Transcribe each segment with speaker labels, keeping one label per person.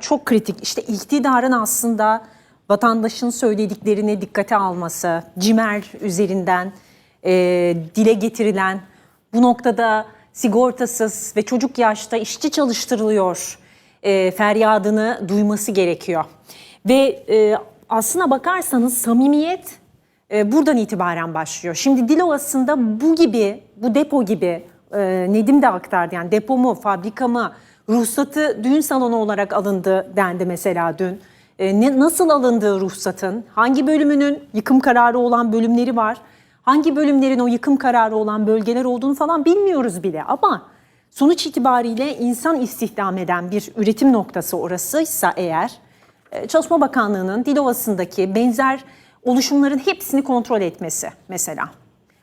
Speaker 1: çok kritik. İşte iktidarın aslında vatandaşın söylediklerini dikkate alması, CİMER üzerinden e, dile getirilen bu noktada sigortasız ve çocuk yaşta işçi çalıştırılıyor e, feryadını duyması gerekiyor. Ve e, aslına bakarsanız samimiyet e, buradan itibaren başlıyor. Şimdi Dilovası'nda bu gibi, bu depo gibi e, Nedim de aktardı. Yani depo mu, fabrika mı, ruhsatı düğün salonu olarak alındı dendi mesela dün. E, ne, nasıl alındığı ruhsatın, hangi bölümünün yıkım kararı olan bölümleri var, hangi bölümlerin o yıkım kararı olan bölgeler olduğunu falan bilmiyoruz bile. Ama sonuç itibariyle insan istihdam eden bir üretim noktası orasıysa eğer, e, Çalışma Bakanlığı'nın Dilovası'ndaki benzer oluşumların hepsini kontrol etmesi mesela.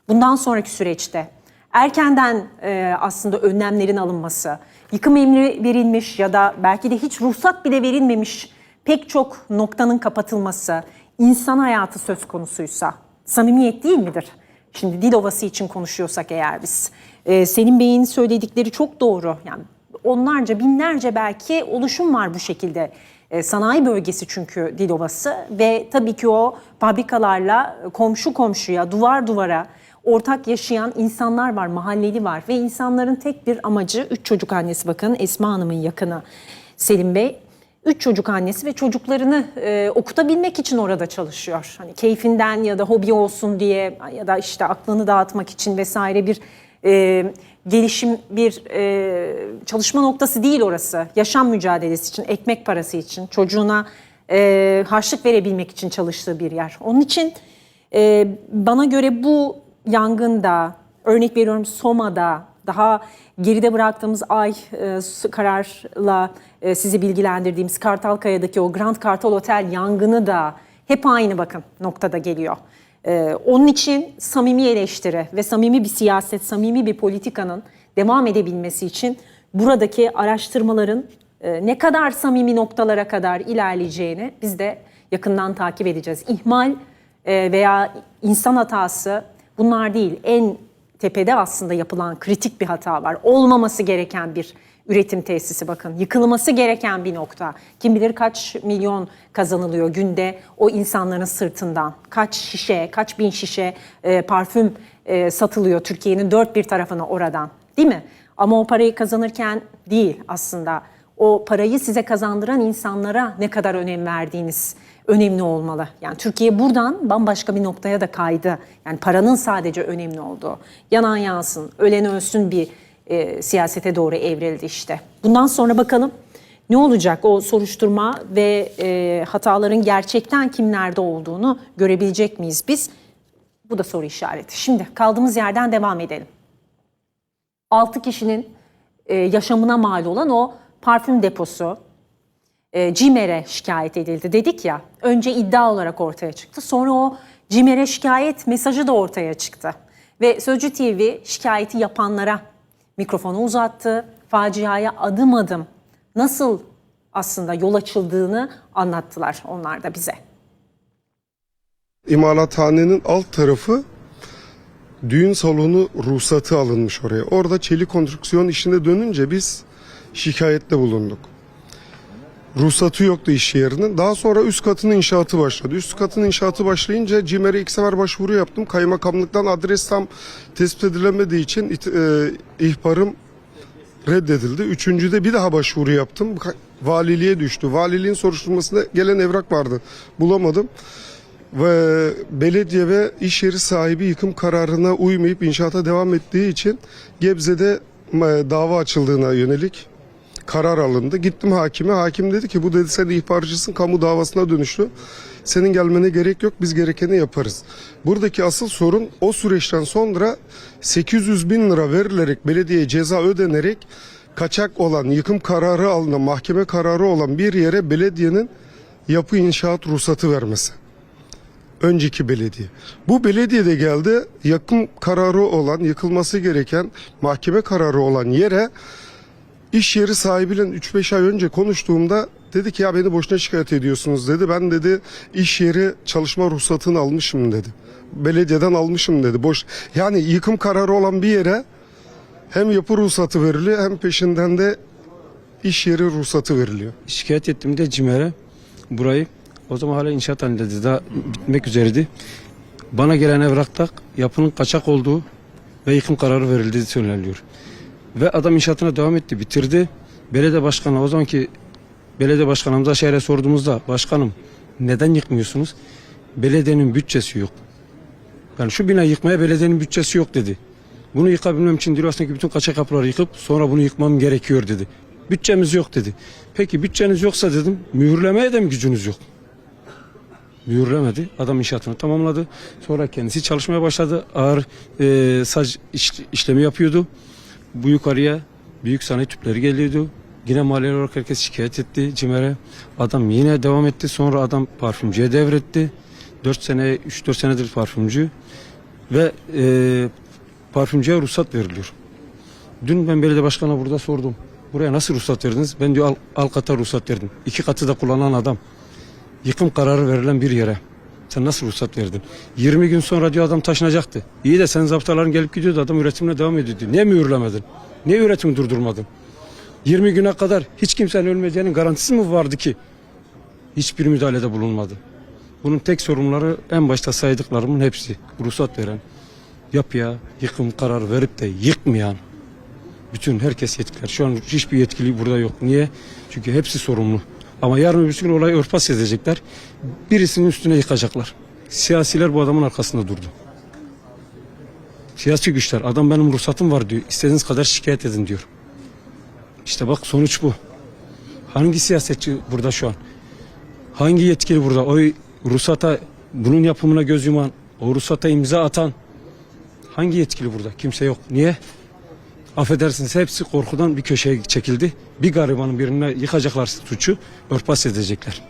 Speaker 1: Bundan sonraki süreçte erkenden e, aslında önlemlerin alınması, yıkım emri verilmiş ya da belki de hiç ruhsat bile verilmemiş pek çok noktanın kapatılması, insan hayatı söz konusuysa samimiyet değil midir? Şimdi Dilovası için konuşuyorsak eğer biz. E, Selim Bey'in söyledikleri çok doğru. Yani onlarca, binlerce belki oluşum var bu şekilde. E, sanayi bölgesi çünkü Dilovası ve tabii ki o fabrikalarla komşu komşuya, duvar duvara ortak yaşayan insanlar var, mahalleli var ve insanların tek bir amacı, üç çocuk annesi bakın Esma Hanım'ın yakını Selim Bey. Üç çocuk annesi ve çocuklarını e, okutabilmek için orada çalışıyor. Hani keyfinden ya da hobi olsun diye ya da işte aklını dağıtmak için vesaire bir e, gelişim bir e, çalışma noktası değil orası. Yaşam mücadelesi için, ekmek parası için, çocuğuna e, harçlık verebilmek için çalıştığı bir yer. Onun için e, bana göre bu yangında, örnek veriyorum Soma'da, daha geride bıraktığımız ay e, kararla e, sizi bilgilendirdiğimiz Kartalkaya'daki o Grand Kartal Otel yangını da hep aynı bakın noktada geliyor. Ee, onun için samimi eleştiri ve samimi bir siyaset, samimi bir politikanın devam edebilmesi için buradaki araştırmaların e, ne kadar samimi noktalara kadar ilerleyeceğini biz de yakından takip edeceğiz. İhmal e, veya insan hatası bunlar değil. En tepede aslında yapılan kritik bir hata var. Olmaması gereken bir üretim tesisi bakın. Yıkılması gereken bir nokta. Kim bilir kaç milyon kazanılıyor günde o insanların sırtından. Kaç şişe, kaç bin şişe e, parfüm e, satılıyor Türkiye'nin dört bir tarafına oradan. Değil mi? Ama o parayı kazanırken değil aslında. O parayı size kazandıran insanlara ne kadar önem verdiğiniz önemli olmalı. Yani Türkiye buradan bambaşka bir noktaya da kaydı. Yani paranın sadece önemli olduğu. Yanan yansın, ölen ölsün bir e, siyasete doğru evrildi işte. Bundan sonra bakalım ne olacak o soruşturma ve e, hataların gerçekten kimlerde olduğunu görebilecek miyiz biz? Bu da soru işareti. Şimdi kaldığımız yerden devam edelim. 6 kişinin e, yaşamına mal olan o parfüm deposu e, CİMER'e şikayet edildi dedik ya. Önce iddia olarak ortaya çıktı. Sonra o CİMER'e şikayet mesajı da ortaya çıktı. Ve Sözcü TV şikayeti yapanlara mikrofonu uzattı. Faciaya adım adım nasıl aslında yol açıldığını anlattılar onlar da bize.
Speaker 2: İmalathanenin alt tarafı düğün salonu ruhsatı alınmış oraya. Orada çelik konstrüksiyon işine dönünce biz şikayette bulunduk. Ruhsatı yoktu iş yerinin. Daha sonra üst katın inşaatı başladı. Üst katın inşaatı başlayınca CİMER'e ilk sefer başvuru yaptım. Kaymakamlıktan adres tam tespit edilemediği için it- e, ihbarım reddedildi. Üçüncüde bir daha başvuru yaptım. Valiliğe düştü. Valiliğin soruşturmasında gelen evrak vardı. Bulamadım. Ve belediye ve iş yeri sahibi yıkım kararına uymayıp inşaata devam ettiği için Gebze'de e, dava açıldığına yönelik karar alındı. Gittim hakime. Hakim dedi ki bu dedi sen ihbarcısın kamu davasına dönüştü. Senin gelmene gerek yok biz gerekeni yaparız. Buradaki asıl sorun o süreçten sonra 800 bin lira verilerek belediyeye ceza ödenerek kaçak olan yıkım kararı alınan mahkeme kararı olan bir yere belediyenin yapı inşaat ruhsatı vermesi önceki belediye. Bu belediye de geldi yakım kararı olan, yıkılması gereken mahkeme kararı olan yere iş yeri sahibiyle 3-5 ay önce konuştuğumda dedi ki ya beni boşuna şikayet ediyorsunuz dedi. Ben dedi iş yeri çalışma ruhsatını almışım dedi. Belediyeden almışım dedi. Boş yani yıkım kararı olan bir yere hem yapı ruhsatı veriliyor hem peşinden de iş yeri ruhsatı veriliyor.
Speaker 3: Şikayet ettim de CİMER'e burayı. O zaman hala inşaat halindeydi. Daha bitmek üzereydi. Bana gelen evrakta yapının kaçak olduğu ve yıkım kararı verildiği söyleniyor. Ve adam inşaatına devam etti, bitirdi. Belediye başkanı o zamanki belediye başkanımıza şehre sorduğumuzda başkanım neden yıkmıyorsunuz? Belediyenin bütçesi yok. Yani şu binayı yıkmaya belediyenin bütçesi yok dedi. Bunu yıkabilmem için Dilovası'ndaki bütün kaçak kapıları yıkıp sonra bunu yıkmam gerekiyor dedi. Bütçemiz yok dedi. Peki bütçeniz yoksa dedim mühürlemeye de mi gücünüz yok? Mühürlemedi. Adam inşaatını tamamladı. Sonra kendisi çalışmaya başladı. Ağır e, saç iş- işlemi yapıyordu. Bu yukarıya büyük sanayi tüpleri geliyordu. Yine maliye olarak herkes şikayet etti CİMER'e. Adam yine devam etti. Sonra adam parfümcüye devretti. 4 sene, 3-4 senedir parfümcü. Ve e, parfümcüye ruhsat veriliyor. Dün ben belediye başkanına burada sordum. Buraya nasıl ruhsat verdiniz? Ben diyor al, al kata ruhsat verdim. İki katı da kullanan adam. Yıkım kararı verilen bir yere. Sen nasıl ruhsat verdin? 20 gün sonra diyor adam taşınacaktı. İyi de senin zaptaların gelip gidiyordu adam üretimine devam ediyordu. Niye mühürlemedin? Niye üretimi durdurmadın? 20 güne kadar hiç kimsenin ölmeyeceğinin garantisi mi vardı ki? Hiçbir müdahalede bulunmadı. Bunun tek sorumluları en başta saydıklarımın hepsi. Ruhsat veren, yapıya yıkım kararı verip de yıkmayan bütün herkes yetkililer. Şu an hiçbir yetkili burada yok. Niye? Çünkü hepsi sorumlu. Ama yarın öbür gün olayı örtbas edecekler. Birisinin üstüne yıkacaklar. Siyasiler bu adamın arkasında durdu. Siyasi güçler adam benim ruhsatım var diyor. İstediğiniz kadar şikayet edin diyor. İşte bak sonuç bu. Hangi siyasetçi burada şu an? Hangi yetkili burada? O ruhsata bunun yapımına göz yuman, o ruhsata imza atan hangi yetkili burada? Kimse yok. Niye? Affedersiniz hepsi korkudan bir köşeye çekildi. Bir garibanın birine yıkacaklar suçu, örtbas edecekler.